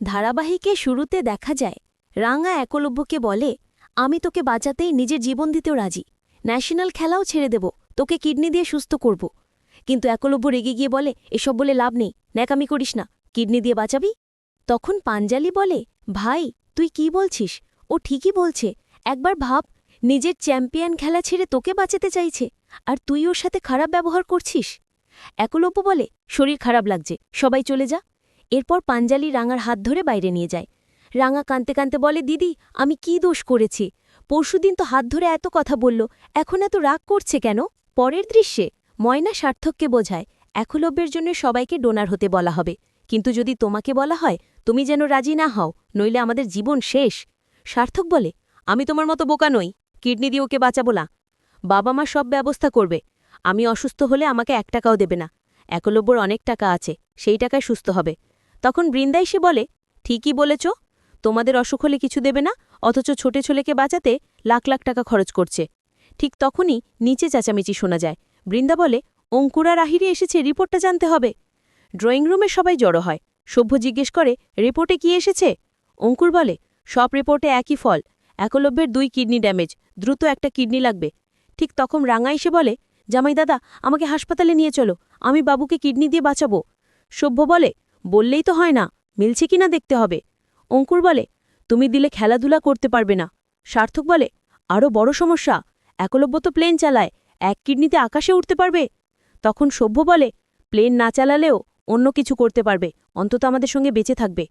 ধারাবাহিকে শুরুতে দেখা যায়, রাঙা একলব্যকে বলে, আমি তোকে বাঁচাতেই নিজের জীবন দিতেও রাজি। ন্যাশনাল খেলাও ছেড়ে দেব, তোকে কিডনি দিয়ে সুস্থ করব। কিন্তু একলব্য রেগে গিয়ে বলে, এসব বলে লাভ নেই, ন্যাকামি করিস না, কিডনি দিয়ে বাঁচাবি? তখন পাঞ্জালি বলে, ভাই, তুই কি বলছিস? ও ঠিকই বলছে। একবার ভাব, নিজের চ্যাম্পিয়ন খেলা ছেড়ে তোকে বাঁচাতে চাইছে, আর তুই ওর সাথে খারাপ ব্যবহার করছিস? একলব্য বলে, শরীর খারাপ লাগছে, সবাই চলে যা। এরপর পাঞ্জালি রাঙার হাত ধরে বাইরে নিয়ে যায়। রাঙা কাঁদতে কাঁদতে বলে, দিদি, আমি কি দোষ করেছি? পরশুদিন তো হাত ধরে এত কথা বলল, এখন এত রাগ করছে কেন? পরের দৃশ্যে, ময়না সার্থককে বোঝায় একলব্যের জন্য সবাইকে ডোনার হতে বলা হবে। কিন্তু যদি তোমাকে বলা হয়, তুমি যেন রাজি না হও, নইলে আমাদের জীবন শেষ। সার্থক বলে, আমি তোমার মতো বোকা নই, কিডনি দিয়ে ওকে বাঁচাবো না। বাবা মা সব ব্যবস্থা করবে। আমি অসুস্থ হলে আমাকে এক টাকাও দেবে না। একলব্যর অনেক টাকা আছে, সেই টাকায় সুস্থ হবে। তখন বৃন্দা এসে বলে, ঠিকই বলেছ, তোমাদের অসুখ হলে কিছু দেবে না, অথচ ছোটে ছেলেকে বাঁচাতে লাখ লাখ টাকা খরচ করছে। ঠিক তখনই নিচে চেঁচামেচি শোনা যায়। বৃন্দা বলে, অঙ্কুরা রাহিরে এসেছে, রিপোর্টটা জানতে হবে। ড্রয়িং রুমে সবাই জড়ো হয়। সভ্য জিজ্ঞেস করে, রিপোর্টে কি এসেছে? অঙ্কুর বলে, সব রিপোর্টে একই ফল। একলব্যের দুই কিডনি ড্যামেজ, দ্রুত একটা কিডনি লাগবে। ঠিক তখন রাঙা এসে বলে, জামাই দাদা, আমাকে হাসপাতালে নিয়ে চলো। আমি বাবুকে কিডনি দিয়ে বাঁচাবো। সভ্য বলে বললেই তো হয় না, মিলছে কিনা দেখতে হবে। অঙ্কুর বলে, তুমি দিলে খেলাধুলা করতে পারবে না। সার্থক বলে আরও বড় সমস্যা, একলব্য তো প্লেন চালায়, এক কিডনিতে আকাশে উঠতে পারবে? তখন সভ্য বলে, প্লেন না চালালেও অন্য কিছু করতে পারবে, অন্তত আমাদের সঙ্গে বেঁচে থাকবে।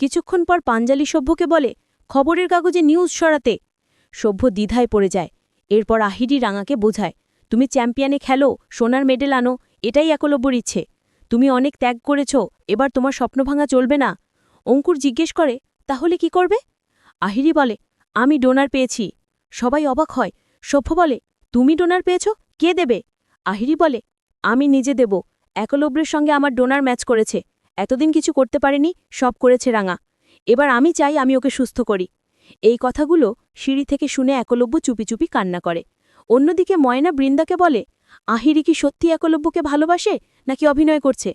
কিছুক্ষণ পর পাঞ্জালি সভ্যকে বলে, খবরের কাগজে নিউজ সরাতে সভ্য দ্বিধায় পড়ে যায়, এরপর আহিরি রাঙাকে বোঝায়, তুমি চ্যাম্পিয়নে খেলো, সোনার মেডেল আনো, এটাই একলব্যর ইচ্ছে। তুমি অনেক ত্যাগ করেছ, এবার তোমার স্বপ্ন ভাঙা চলবে না। অঙ্কুর জিজ্ঞেস করে, তাহলে কি করবে? আহিরি বলে, আমি ডোনার পেয়েছি। সবাই অবাক হয়। সভ্য বলে, তুমি ডোনার পেয়েছ? কে দেবে? আহিরি বলে, আমি নিজে দেব। একলব্যের সঙ্গে আমার ডোনার ম্যাচ করেছে। এতদিন কিছু করতে পারেনি, সব করেছে রাঙা। এবার আমি চাই আমি ওকে সুস্থ করি। এই কথাগুলো সিঁড়ি থেকে শুনে একলব্য চুপি চুপি কান্না করে। অন্যদিকে ময়না বৃন্দাকে বলে আহিরি কি সত্যি একলব্যকে ভালোবাসে, নাকি অভিনয় করছে?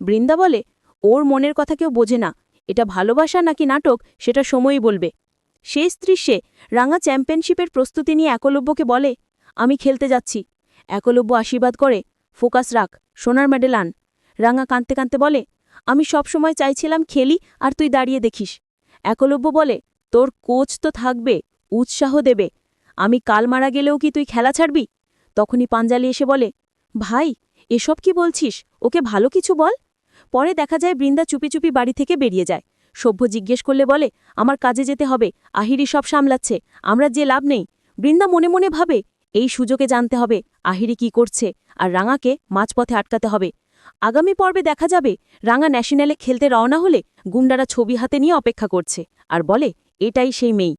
বৃন্দা বলে, ওর মনের কথা কেউ বোঝে না। এটা ভালোবাসা নাকি নাটক, সেটা সময়ই বলবে। শেষ দৃশ্যে রাঙা চ্যাম্পিয়নশিপের প্রস্তুতি নিয়ে একলব্যকে বলে, আমি খেলতে যাচ্ছি। একলব্য আশীর্বাদ করে, ফোকাস রাখ, সোনার মেডেল আন রাঙা কাঁদতে কাঁদতে বলে, আমি সব সময় চাইছিলাম খেলি, আর তুই দাঁড়িয়ে দেখিস। একলব্য বলে, তোর কোচ তো থাকবে, উৎসাহ দেবে। আমি কাল মারা গেলেও কি তুই খেলা ছাড়বি? তখনই পাঞ্জালি এসে বলে, ভাই, এসব কি বলছিস? ওকে ভালো কিছু বল। পরে দেখা যায় বৃন্দা চুপি চুপি বাড়ি থেকে বেরিয়ে যায়। সভ্য জিজ্ঞেস করলে বলে, আমার কাজে যেতে হবে, আহিরি সব সামলাচ্ছে, আমরা যে লাভ নেই। বৃন্দা মনে মনে ভাবে, এই সুযোগে জানতে হবে, আহিরি কি করছে আর রাঙাকে মাঝপথে আটকাতে হবে। আগামী পর্বে দেখা যাবে, রাঙা ন্যাশনালে খেলতে রওনা হলে গুন্ডারা ছবি হাতে নিয়ে অপেক্ষা করছে। আর বলে, এটাই সেই মেয়ে।